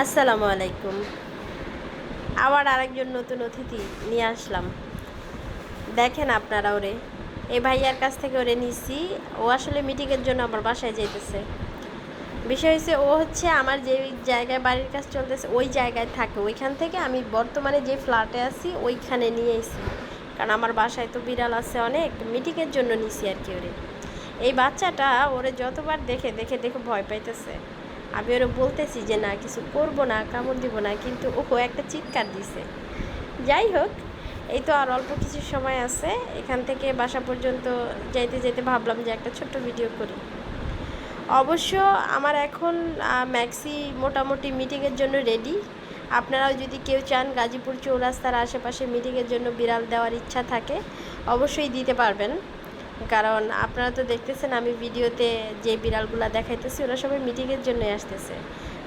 আসসালামু আলাইকুম। আবার আরেকজন নতুন অতিথি নিয়ে আসলাম। দেখেন আপনারা ওরে। এই ভাইয়ার কাছ থেকে ওরে নিছি। ও আসলে মিটিংয়ের জন্য আমার বাসায় যেতেছে বিষয় হচ্ছে ও হচ্ছে আমার যে জায়গায় বাড়ির কাজ চলতেছে, ওই জায়গায় থাকে। ওইখান থেকে আমি বর্তমানে যে ফ্ল্যাটে আছি, ওইখানে নিয়ে এসি কারণ আমার বাসায় তো বিড়াল আছে অনেক। মিটিংয়ের জন্য নিছি আর কি ওরে। এই বাচ্চাটা ওরে যতবার দেখে দেখে দেখে ভয় পাইতেছে। আমি ওরে বলতেছি যে, না, কিছু করব না, কামড় দিব না। কিন্তু ও একটা চিৎকার দিছে। যাই হোক, এই তো আর অল্প কিছু সময় আছে। এখান থেকে বাসা পর্যন্ত যাইতে যেতে ভাবলাম যে একটা ছোট্ট ভিডিও করি। অবশ্য আমার এখন ম্যাক্সি মোটামুটি মিটিংয়ের জন্য রেডি আপনারাও যদি কেউ চান গাজীপুর চৌরাস্তার আশেপাশে মিটিংয়ের জন্য বিড়াল দেওয়ার ইচ্ছা থাকে, অবশ্যই দিতে পারবেন। কারণ আপনারা তো দেখতেছেন আমি ভিডিওতে যে বিড়ালগুলো দেখাইতেছি, ওরা সবাই মিটিংয়ের জন্যই আসতেছে।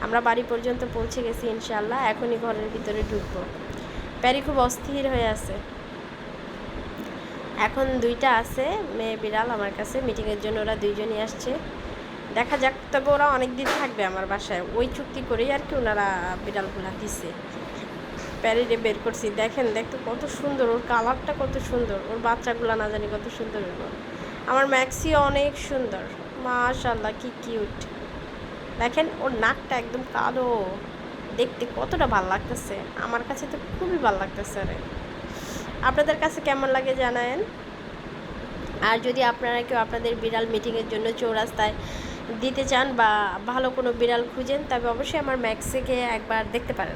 আমরা বাড়ি পর্যন্ত পৌঁছে গেছি ইনশাল্লাহ এখনই ঘরের ভিতরে ঢুকবো। প্যারি খুব অস্থির হয়ে আছে। এখন দুইটা আছে, মেয়ে বিড়াল আমার কাছে মিটিংয়ের জন্য ওরা দুইজনই আসছে। দেখা যাক, তবে ওরা অনেক দিন থাকবে আমার বাসায়। ওই চুক্তি করেই আর কি ওনারা বিড়ালগুলা দিছে। প্যারিডে বের করছি। দেখেন, দেখতে কত সুন্দর, ওর কালারটা কত সুন্দর, ওর বাচ্চাগুলো না জানি কত সুন্দর হলো আমার ম্যাক্সি অনেক সুন্দর মাশাল্লাহ কি কিউট। দেখেন, ওর নাকটা একদম কালো। দেখতে কতটা ভালো লাগতেছে। আমার কাছে তো খুবই ভালো লাগতেছে আরে আপনাদের কাছে কেমন লাগে জানায়েন। আর যদি আপনারা কেউ আপনাদের বিড়াল মিটিংয়ের জন্য চৌরাস্তায় দিতে চান বা ভালো কোনো বিড়াল খুঁজেন, তবে অবশ্যই আমার ম্যাক্সিকে একবার দেখতে পারেন।